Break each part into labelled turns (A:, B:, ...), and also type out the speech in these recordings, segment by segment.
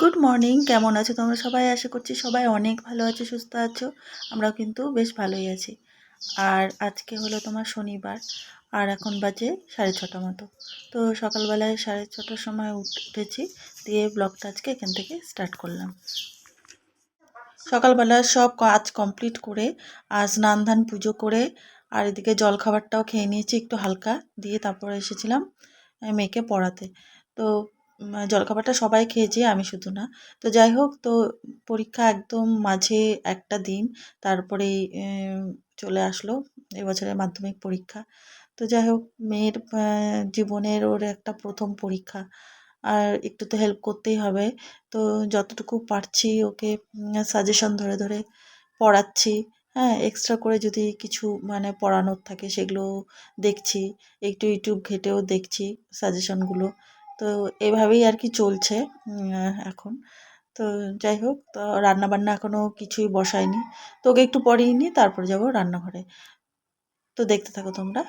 A: Good morning কেমন আছো তোমরা? সবাই আশা করছি সবাই অনেক ভালো আছো, সুস্থ আছো। আমরাও কিন্তু বেশ ভালোই আছি। আর আজকে হলো তোমার শনিবার, আর এখন বাজে সাড়ে ছটা মতো। তো সকালবেলায় সাড়ে ছটার সময় উঠেছি, দিয়ে ব্লগটা আজকে এখান থেকে স্টার্ট করলাম। সকালবেলা সব কাজ কমপ্লিট করে, আর স্নান ধান পুজো করে, আর এদিকে জল খাবারটাও খেয়ে নিয়েছি একটু হালকা, দিয়ে তারপরে এসেছিলাম মেয়েকে পড়াতে। তো জলখাবারটা সবাই খেয়েছে আমি শুধু না। তো যাই হোক, তো পরীক্ষা একদম মাঝে একটা দিন তারপরেই চলে আসলো এবছরের মাধ্যমিক পরীক্ষা। তো যাই হোক, মেয়ের জীবনের ওর একটা প্রথম পরীক্ষা। আর একটু তো হেল্প করতেই হবে। তো যতটুকু পারছি ওকে সাজেশন ধরে ধরে পড়াচ্ছি। হ্যাঁ এক্সট্রা করে যদি কিছু মানে পড়ানোর থাকে, সেগুলো দেখছি। একটু ইউটিউব ঘেটেও দেখছি সাজেশনগুলো তো এভাবেই আর কি চলছে এখন। তো যাই হোক, তো রান্নাবান্না এখনও কিছুই বসাইনি তো ওকে একটু পরেই নিই তারপরে যাব রান্নাঘরে। তো দেখতে থাকো তোমরা।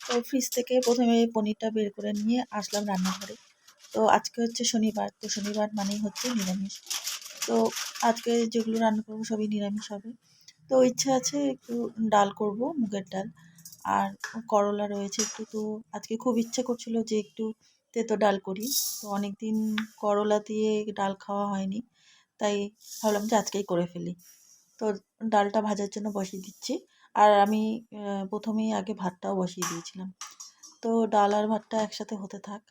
A: তো ফ্রিজ থেকে প্রথমে পনিরটা বের করে নিয়ে আসলাম রান্নাঘরে। তো আজকে হচ্ছে শনিবার, তো শনিবার মানেই হচ্ছে নিরামিষ। তো আজকে যেগুলো রান্না করব সবই নিরামিষ হবে। তো ইচ্ছা আছে একটু ডাল করব, মুগের ডাল। আর করলা রয়েছে একটু, তো আজকে খুব ইচ্ছে করছিল যে একটু তেতো ডাল করি। তো অনেক দিন করলা দিয়ে ডাল খাওয়া হয়নি, তাই ভাবলাম যে আজকেই করে ফেলি। তো ডালটা ভাজার জন্য বসিয়ে দিচ্ছি। আর আমি প্রথমেই আগে ভাতটাও বসিয়ে দিয়েছিলাম। তো ডাল আর ভাতটা একসাথে হতে থাক।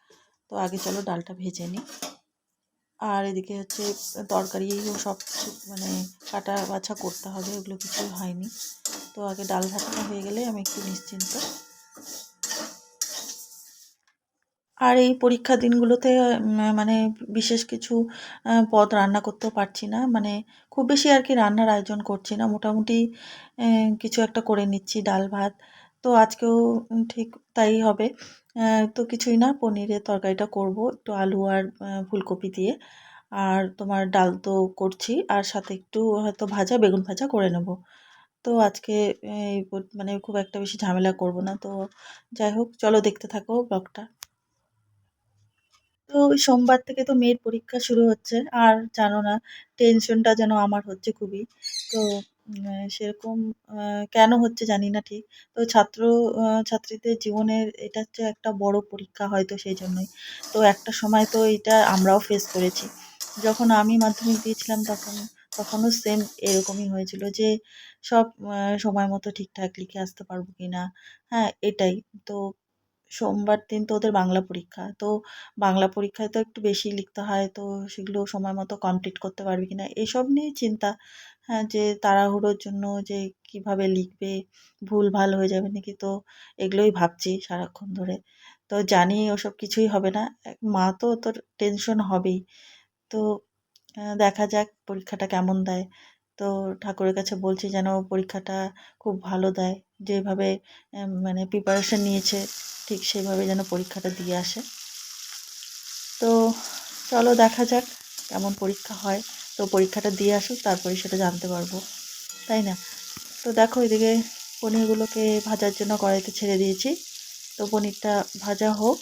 A: তো আগে চলো ডালটা ভেজে নিই। আর এদিকে হচ্ছে তরকারিও সব কিছু মানে কাটা বাছা করতে হবে, ওগুলো কিছুই হয়নি। তো আগে ডাল ভাতটা হয়ে গেলে আমি একটু নিশ্চিন্ত। আর এই পরীক্ষার দিনগুলোতে মানে বিশেষ কিছু পদ রান্না করতেও পারছি না। মানে খুব বেশি আর কি রান্নার আয়োজন করছি না। মোটামুটি কিছু একটা করে নিচ্ছি, ডাল ভাত। তো আজকেও ঠিক তাই হবে। তো কিছুই না, পনিরের তরকারিটা করব, একটু আলু আর ফুলকপি দিয়ে। আর তোমার ডাল তো করছি, আর সাথে একটু হয়তো ভাজা, বেগুন ভাজা করে নেব। তো আজকে এই মানে খুব একটা বেশি ঝামেলা করব না, তো যাই হোক, চলো দেখতে থাকো ব্লগটা। তো সোমবার থেকে তো মেয়ের পরীক্ষা শুরু হচ্ছে, আর জানো না, টেনশনটা যেন আমার হচ্ছে খুবই। তো সেরকম কেন হচ্ছে জানি না ঠিক। তো ছাত্র ছাত্রীদের জীবনের এটা হচ্ছে একটা বড় পরীক্ষা হয়তো সেই জন্যই। তো একটা সময় তো এটা আমরাও ফেস করেছি। যখন আমি মাধ্যমিক দিয়েছিলাম তখন, তখনও সেম এরকমই হয়েছিল যে সব সময় মতো ঠিকঠাক লিখে আসতে পারব কি না হ্যাঁ এটাই। তো সোমবার দিন তো ওদের বাংলা পরীক্ষা। তো বাংলা পরীক্ষায় তো একটু বেশি লিখতে হয়। তো সেগুলো সময় মতো কমপ্লিট করতে পারবে কি না এসব নিয়েই চিন্তা। হ্যাঁ যে তাড়াহুড়োর জন্য যে কীভাবে লিখবে, ভুল ভালো হয়ে যাবে নাকি তো এগুলোই ভাবছি সারাক্ষণ ধরে। তো জানি ওসব কিছুই হবে না। মা তো তোর টেনশন হবেই। তো দেখা যাক পরীক্ষাটা কেমন দেয়। তো ঠাকুরের কাছে বলছি যেন পরীক্ষাটা খুব ভালো দেয়। যেভাবে মানে প্রিপারেশান নিয়েছে, ঠিক সেইভাবে যেন পরীক্ষাটা দিয়ে আসে। তো চলো দেখা যাক কেমন পরীক্ষা হয়। তো পরীক্ষাটা দিয়ে আসুক, তারপরে সেটা জানতে পারব। তাই না? তো দেখো এদিকে পনিরগুলোকে ভাজার জন্য কড়াইতে ছেড়ে দিয়েছি। তো পনিরটা ভাজা হোক,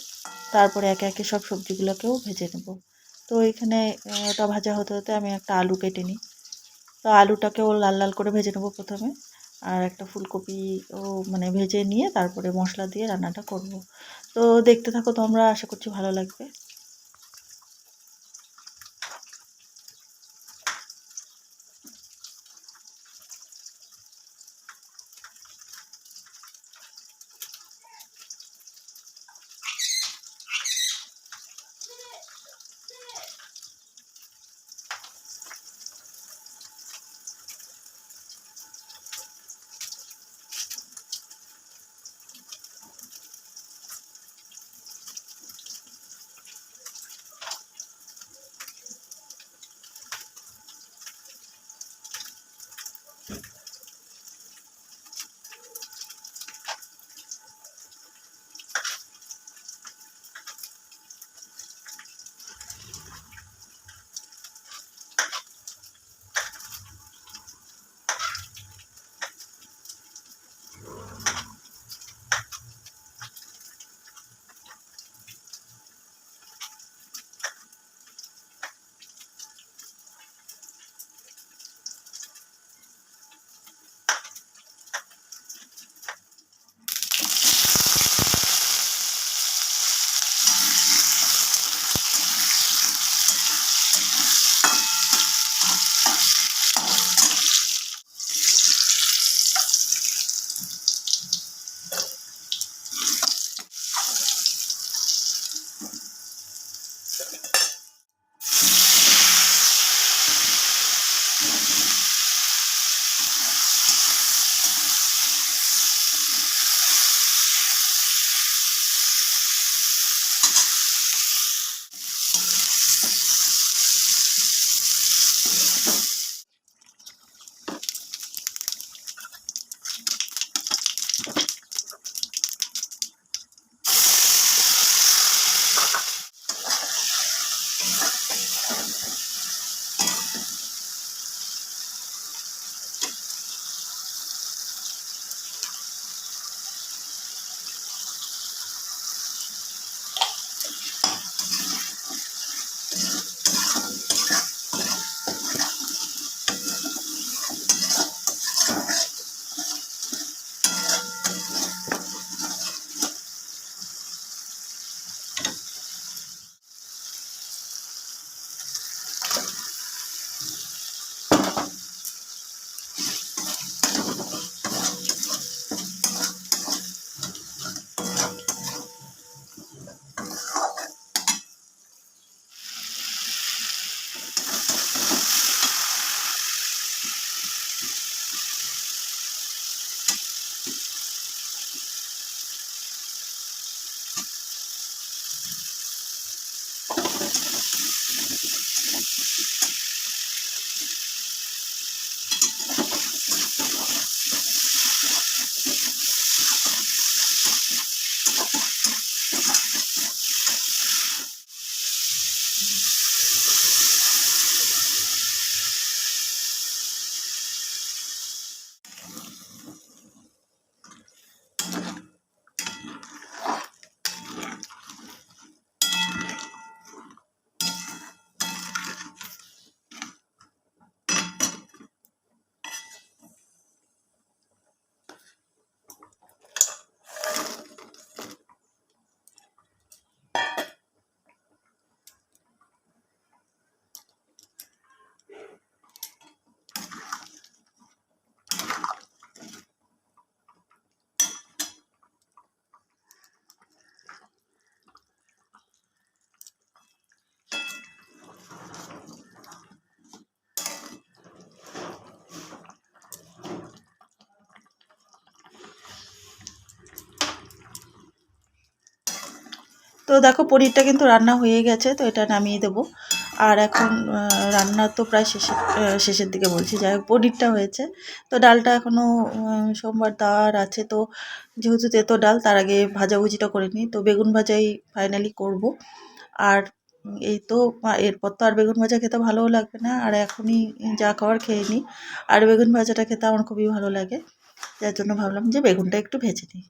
A: তারপরে একে একে সব সবজিগুলোকেও ভেজে নেব। তো এখানে ওটা ভাজা হতে হতে আমি একটা আলু কেটে নিই। তো আলুটাকেও লাল লাল করে ভেজে নেব প্রথমে। আর একটা ফুলকপি ও মানে ভেজে নিয়ে তারপরে মশলা দিয়ে রান্নাটা করব। তো দেখতে থাকো তোমরা, আশা করছি ভালো লাগবে। দেখো পনিরটা কিন্তু রান্না হয়ে গেছে, তো এটা নামিয়ে দেবো। আর এখন রান্না তো প্রায় শেষের শেষের দিকে বলছি, যাই হোক পনিরটা হয়েছে। তো ডালটা এখনও সোমবার দেওয়ার আছে, তো যেহেতু তেতো ডাল, তার আগে ভাজাভুজিটা করে নিই। তো বেগুন ভাজাই ফাইনালি করব। আর এই তো এরপর তো আর বেগুন ভাজা খেতে ভালোও লাগবে না, আর এখনই যা খাওয়ার খেয়ে নিই। আর বেগুন ভাজাটা খেতে আমার খুবই ভালো লাগে, যার জন্য ভাবলাম যে বেগুনটা একটু ভেজে নিই।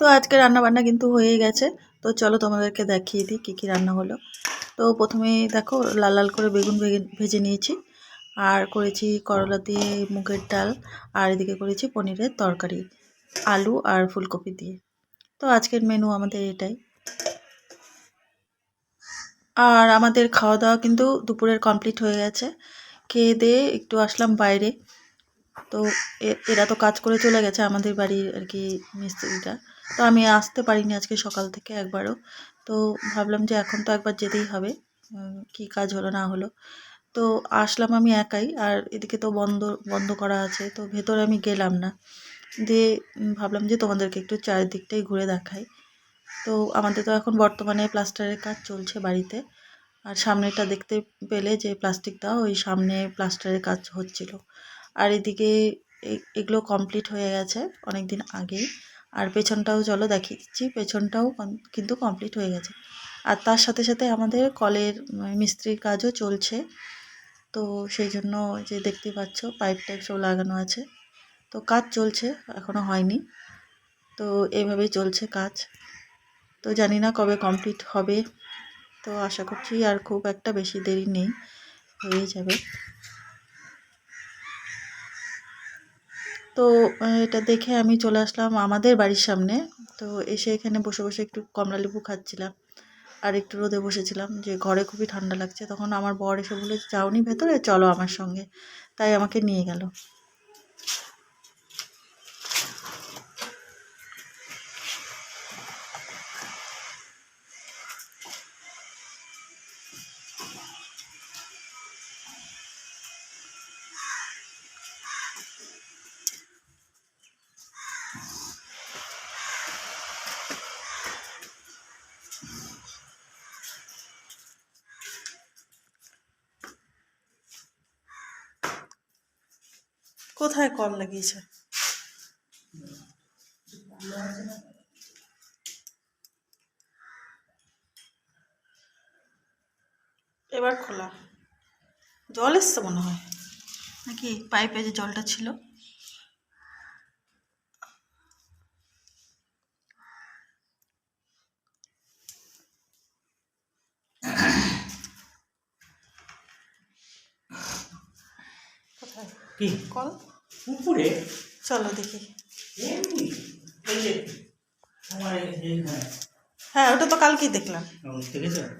A: তো আজকে রান্না বান্না কিন্তু হয়ে গেছে। তো চলো তোমাদেরকে দেখিয়ে দিই কী কী রান্না হলো। তো প্রথমে দেখো লাল লাল করে বেগুন ভেজে নিয়েছি। আর করেছি করলা দিয়ে মুগের ডাল। আর এদিকে করেছি পনিরের তরকারি, আলু আর ফুলকপি দিয়ে। তো আজকের মেনু আমাদের এটাই। আর আমাদের খাওয়া দাওয়া কিন্তু দুপুরের কমপ্লিট হয়ে গেছে। খেয়ে দিয়ে একটু আসলাম বাইরে। তো এরা তো কাজ করে চলে গেছে আমাদের বাড়ির আর কি মিস্ত্রিটা তো আমি আসতে পারিনি আজকে সকাল থেকে একবারও। তো ভাবলাম যে এখন তো একবার যেতেই হবে কী কাজ হলো না হলো। তো আসলাম আমি একাই আর এদিকে তো বন্ধ বন্ধ করা আছে, তো ভেতরে আমি গেলাম না। দিয়ে ভাবলাম যে তোমাদেরকে একটু চারিদিকটাই ঘুরে দেখাই। তো আমাদের তো এখন বর্তমানে প্লাস্টারের কাজ চলছে বাড়িতে। আর সামনেটা দেখতে পেলে যে প্লাস্টিক দেওয়া ওই সামনে প্লাস্টারের কাজ হচ্ছিল। আর এদিকে এগুলো কমপ্লিট হয়ে গেছে অনেক দিন আগেই। আর পেছনটাও চলো দেখিয়ে দিচ্ছি, পেছনটাও কন- কিন্তু কমপ্লিট হয়ে গেছে। আর তার সাথে সাথে আমাদের কলের মিস্ত্রির কাজও চলছে। তো সেই জন্য যে দেখতে পাচ্ছ পাইপ টাইপ সব লাগানো আছে। তো কাজ চলছে এখনও হয়নি। তো এইভাবেই চলছে কাজ। তো জানি না কবে কমপ্লিট হবে। তো আশা করছি আর খুব একটা বেশি দেরি নেই হয়ে যাবে। তো এটা দেখে আমি চলে আসলাম আমাদের বাড়ির সামনে। তো এসে এখানে বসে বসে একটু কমলা লেবু খাচ্ছিলাম। আর একটু রোদে বসেছিলাম। যে ঘরে খুবই ঠান্ডা লাগছে। তখন আমার বর এসে বলে যাওনি ভেতরে? চলো আমার সঙ্গে। তাই আমাকে নিয়ে গেল। কোথায় কল লাগিয়েছে? এবার খোলা। জল এসছে মনে হয়। নাকি পাইপে যে জলটা ছিল?
B: কি?
A: কল।
B: উপরে
A: চলো দেখি। হ্যাঁ ওটা তো কালকেই দেখলাম।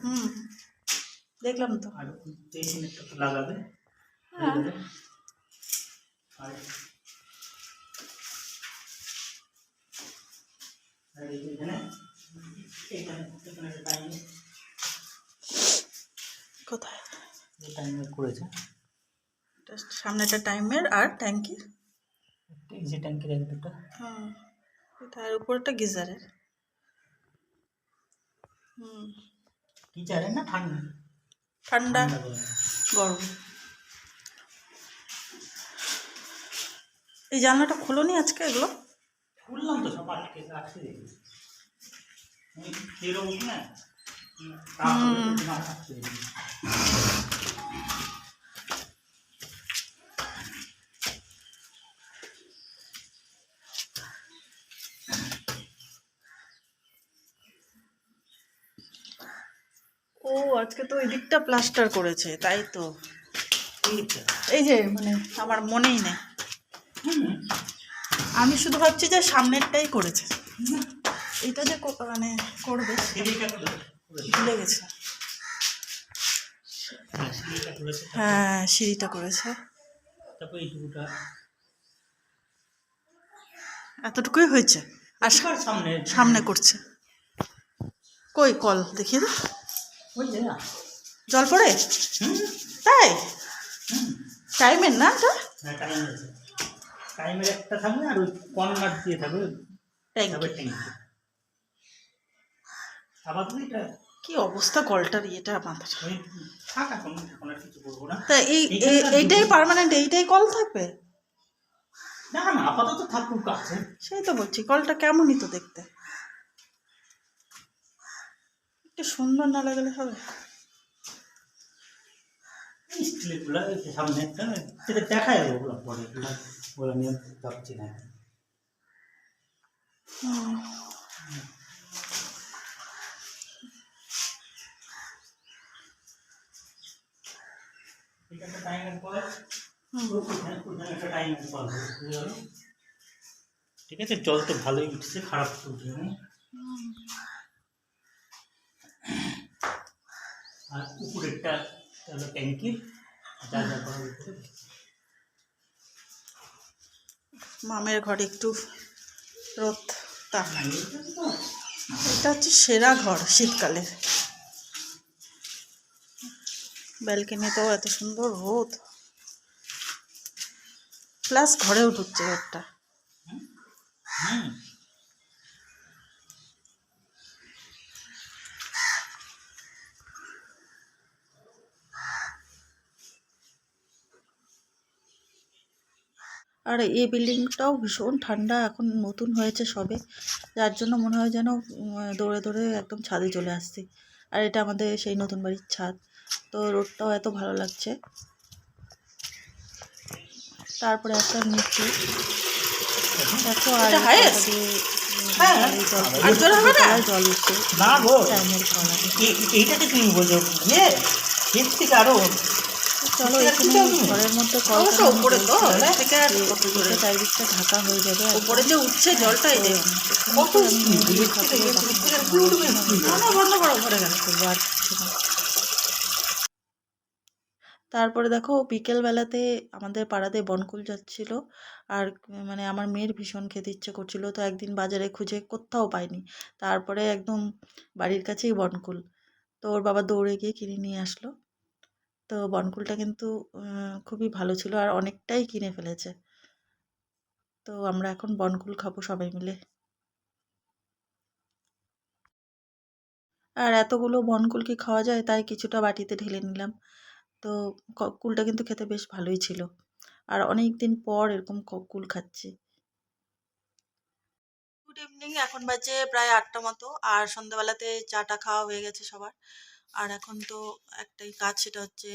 A: হুম। দেখলাম তো।
B: লাগাবে।
A: হ্যাঁ। কোথায়?
B: করেছে।
A: এটা সামনেটা টাইমের আর ট্যাঙ্কি
B: এই যে ট্যাঙ্কের এক দুটো।
A: হুম এটা আর উপরটা গিজারের। হুম।
B: জানেন না ঠান্ডা?
A: ঠান্ডা গরম। এই জানলাটা খোলোনি আজকে এগুলো?
B: খুললাম তো সব আটকে আটকে রেখেছি আমি বেরোবো না তারপরে না আটকে রেখেছি।
A: ও আজকে তো ওই দিকটা প্লাস্টার করেছে তাই তো। এই যে মানে আমার মনেই নেই আমি শুধু ভাবছি যে সামনেরটাই করেছে এটা যে মানে করবে। ভুলে গেছে
B: হ্যাঁ, সিঁড়িটা করেছে।
A: এতটুকুই হয়েছে আর
B: সামনে
A: সামনে করছে কই কল দেখিয়ে
B: না
A: জল পড়ে? তাই? টাইমের না এটা
B: হ্যাঁ টাইম টাইমের একটা থাকবে আর ওই কর্নার দিয়ে থাকবে। আবার এটা
A: কি অবস্থা কলটার ইয়েটা মাথার? তা এই এই- এইটাই। পার্মানেন্ট এইটাই কল থাকবে?
B: না না আপাতত থাকুক আছে।
A: সেই তো বলছি কলটা কেমনই তো দেখতে। একটু সুন্দর না লাগলে হবে
B: স্টিলগুলো সামনে একটা সেটা দেখা যাবে ওগুলো পরে ওগুলো ওগুলো নিয়ে ভাবছি না
A: হুম।
B: এটা একটা টাইমের পর টাইমের পর? ঠিক আছে জল তো ভালোই উঠছে খারাপ তো উঠেনি আর হলো ট্যাঙ্কির যা যা করার
A: মামের ঘরে একটু রোদ তাপ। এটা হচ্ছে সেরা ঘর শীতকালের। ব্যালকনিতেও এত সুন্দর রোদ। প্লাস ঘরেও ঢুকছে রোদটা
B: হুম
A: আর এই বিল্ডিংটাও ভীষণ ঠান্ডা এখন নতুন হয়েছে সবে। যার জন্য মনে হয় যেন দৌড়ে দৌড়ে একদম ছাদে চলে আসছি। আর এটা আমাদের সেই নতুন বাড়ির ছাদ। তো রোডটাও এত ভালো লাগছে। তারপরে একটা নিচে দেখো আর
B: হ্যাঁ।
A: এই জল উঠছে
B: না? গো। এইটাকে তুমি ইয়ে এর থেকে
A: চলো এখানে ঘরের মধ্যে
B: উপরে তো?
A: চারিদিকটা ঢাকা হয়ে যাবে
B: উপরে যে উঠছে জলটা এই। কত
A: বন্ধ করো গেল আর কিছু না তারপরে দেখো বিকেল বেলাতে আমাদের পাড়াতে বনকুল যাচ্ছিল আর মানে আমার মেয়ের ভীষণ খেতে ইচ্ছে করছিল তো একদিন বাজারে খুঁজে কোথাও পাইনি। তারপরে একদম বাড়ির কাছেই বনকুল। তো ওর বাবা দৌড়ে গিয়ে কিনে নিয়ে আসলো। তো বনকুলটা কিন্তু খুবই ভালো ছিল আর অনেকটাই কিনে ফেলেছে। তো আমরা এখন বনকুল খাব সবাই মিলে। আর এতগুলো বনকুল কি খাওয়া যায়, তাই কিছুটা বাটিতে ঢেলে নিলাম। তো কুলটা কিন্তু খেতে বেশ ভালোই ছিল। আর অনেক দিন পর এরকম কুল খাচ্ছি। গুড ইভিনিং এখন বাজে প্রায় আটটা মতো। আর সন্ধ্যাবেলাতে চাটা খাওয়া হয়ে গেছে সবার। আর এখন তো একটাই কাজ সেটা হচ্ছে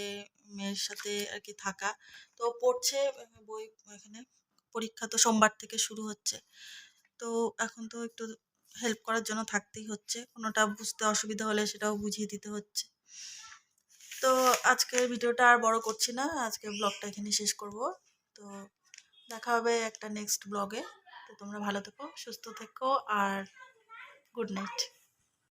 A: মেয়ের সাথে আর কি থাকা। তো পড়ছে, বই এখানে, পরীক্ষা তো সোমবার থেকে শুরু হচ্ছে। তো এখন তো একটু হেল্প করার জন্য থাকতেই হচ্ছে। কোনোটা বুঝতে অসুবিধা হলে সেটাও বুঝিয়ে দিতে হচ্ছে। তো আজকের ভিডিওটা আর বড় করছি না, আজকে ব্লগটা এখানে শেষ করব। তো দেখা হবে একটা নেক্সট ব্লগে তো তোমরা ভালো থেকো, সুস্থ থেকো, আর গুড নাইট